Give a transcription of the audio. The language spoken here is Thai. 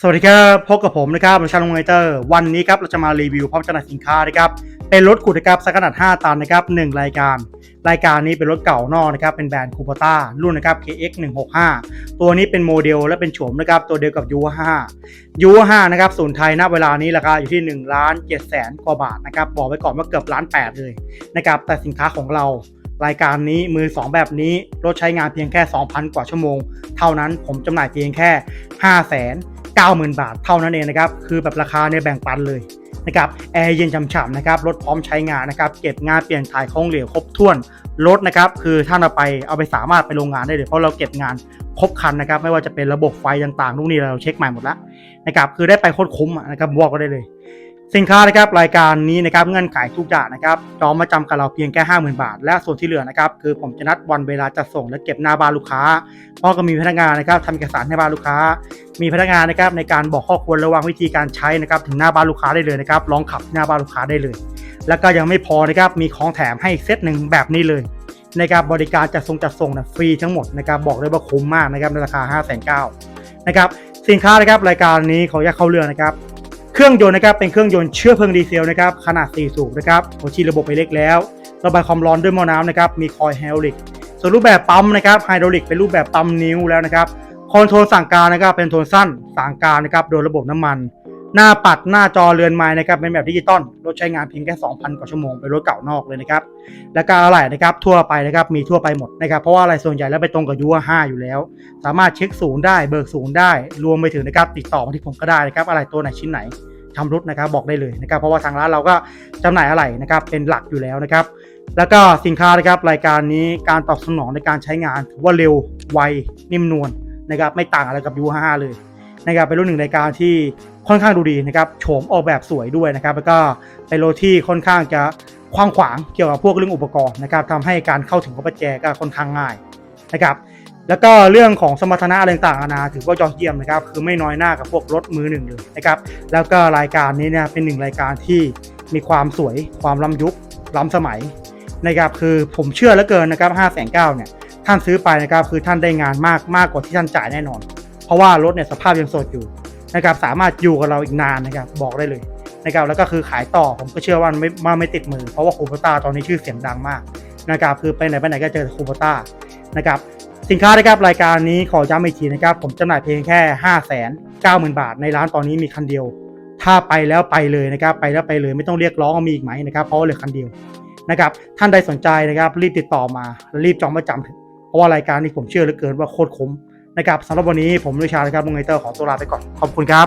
สวัสดีครับพบกับผมนะครับผมชาลงไนเตอร์วันนี้ครับเราจะมารีวิวพร้อมจำหน่ายสินค้านะครับเป็นรถขุดนะครับสักขนาด 5 ตันนะครับ1รายการ รายการนี้เป็นรถเก่านอกนะครับเป็นแบรนด์คูปต้ารุ่นนะครับ KX 165ตัวนี้เป็นโมเดลและเป็นโฉมนะครับตัวเดียวกับยู5ยู5นะครับศูนย์ไทยณเวลานี้ราคาอยู่ที่1ล้าน7แสนกว่าบาทนะครับบอกไว้ก่อนว่าเกือบล้าน8เลยนะครับแต่สินค้าของเรารายการนี้มือ 2 แบบนี้รถใช้งานเพียงแค่ 2,000 กว่าชั่วโมง เท่านั้นผมจำหน่ายเพียงแค่ 5 0 0 0 0 90,000 บาทเท่านั้นเองนะครับคือแบบราคาเนี่ยแบ่งปันเลยนะครับแอร์เย็นฉ่ำๆนะครับรถพร้อมใช้งานนะครับเก็บงานเปลี่ยนถ่ายของเหลวครบถ้วนรถนะครับคือถ้าเราไปเอาไปสามารถไปโรงงานได้เลยเพราะเราเก็บงานครบคันนะครับไม่ว่าจะเป็นระบบไฟต่างๆนู่นี้เราเช็คใหม่หมดแล้วนะครับคือได้ไปโคตรคุ้มนะครับบอกก็ได้เลย สินค้านะครับรายการนี้นะครับเงื่อนไขทุกอย่างนะครับจองมาจำกับเราเพียงแค่50,000บาท และส่วนที่เหลือนะครับคือผมจะนัดวันเวลาจัดส่งและเก็บหน้าบ้านลูกค้าพราะก็มีพนักงานนะครับทำเอกสารให้บ้านลูกค้า มีพนักงานนะครับในการบอกข้อควรระวังวิธีการใช้นะครับถึงหน้าบ้านลูกค้าได้เลยนะครับลองขับที่หน้าบ้านลูกค้าได้เลย แล้วก็ยังไม่พอนะครับมีของแถมให้เซตหนึ่งแบบนี้เลยในการบริการจัดส่งจัดส่งนะฟรีทั้งหมดนะครับบอกเลยว่าคุ้มมากนะครับในราคา5 9 0 0 0นะครับสินค้านะครับรายการนี้ขออนุญาตเข้าเรื่องนะครับ เครื่องยนต์นะครับเป็นเครื่องยนต์เชื้อเพลิงดีเซลนะครับขนาด 4 สูบนะครับหัวฉีดระบบไปเล็กแล้ว ระบายความร้อนด้วยมอน้ำนะครับมีคอยไฮดรอลิกส่วนรูปแบบปั๊มนะครับไฮดรอลิกเป็นรูปแบบปั๊มนิ้วแล้วนะครับคอนโทรลสั่งการนะครับเป็นโทนสั้นสั่งการนะครับโดยระบบน้ำมัน หน้าปัดหน้าจอเรือนไม้นะครับเป็นแบบดิจิตอลรถใช้งานเพียงแค่ 2,000 กว่าชั่วโมงเป็นรถเก่านอกเลยนะครับ และการอะไหล่นะครับทั่วไปนะครับมีทั่วไปหมดนะครับ เพราะว่าอะไรส่วนใหญ่แล้วไปตรงกับยูห้าอยู่แล้ว สามารถเช็คศูนย์ได้เบิกศูนย์ได้ รวมไปถึงนะครับติดต่อมาที่ผมก็ได้นะครับอะไรตัวไหนชิ้นไหนทำรุดนะครับบอกได้เลยนะครับเพราะว่าทางร้านเราก็จำหน่ายอะไหล่นะครับเป็นหลักอยู่แล้วนะครับ แล้วก็สินค้านะครับรายการนี้การตอบสนองในการใช้งานถือว่าเร็วไวนิ่มนวลนะครับไม่ต่างอะไรกับ U55 เลย นะครับเป็นรุ่นหนึ่งรายการที่ค่อนข้างดูดีนะครับโฉมออกแบบสวยด้วยนะครับแล้วก็เป็นรถที่ค่อนข้างจะกว้างขวางเกี่ยวกับพวกเรื่องอุปกรณ์นะครับทำให้การเข้าถึงของประแจก็ค่อนข้างง่ายนะครับแล้วก็เรื่องของสมรรถนะอะไรต่างๆนานาถือว่ายอดเยี่ยมนะครับคือไม่น้อยหน้ากับพวกรถมือหนึ่งเลยนะครับแล้วก็รายการนี้เนี่ยเป็นหนึ่งรายการที่มีความสวยความล้ำยุคล้ำสมัยนะครับคือผมเชื่อเหลือเกินนะครับ5 9 0 0 0เนี่ยท่านซื้อไปนะครับคือท่านได้งานมากมากกว่าที่ท่านจ่ายแน่นอน เพราะว่ารถเนี่ยสภาพยังสดอยู่นะครับสามารถอยู่กับเราอีกนานนะครับบอกได้เลยนะครับแล้วก็คือขายต่อผมก็เชื่อว่าไม่ว่าไม่ติดมือ เพราะว่าคูปต้าตอนนี้ชื่อเสียงดังมากนะครับคือไปไหนไปไหนก็เจอคูปต้านะครับสินค้านะครับรายการนี้ขอย้ำอีกทีนะครับผมจำหน่ายเพียงแค่ 5 9 0 0 0 0 บาท ในร้านตอนนี้มีคันเดียว ถ้าไปแล้วไปเลยนะครับไปแล้วไปเลยไม่ต้องเรียกร้องมีอีกไหมนะครับเพราะว่าเหลือคันเดียวนะครับท่านใดสนใจนะครับรีบติดต่อมารีบจองประจำเพราะว่ารายการนี้ผมเชื่อเหลือเกินว่าโคตรคุ้ม นะครับสำหรับวันนี้ผมลุยชานะครับมุงไอเตอร์ขอตัวลาไปก่อนขอบคุณครับ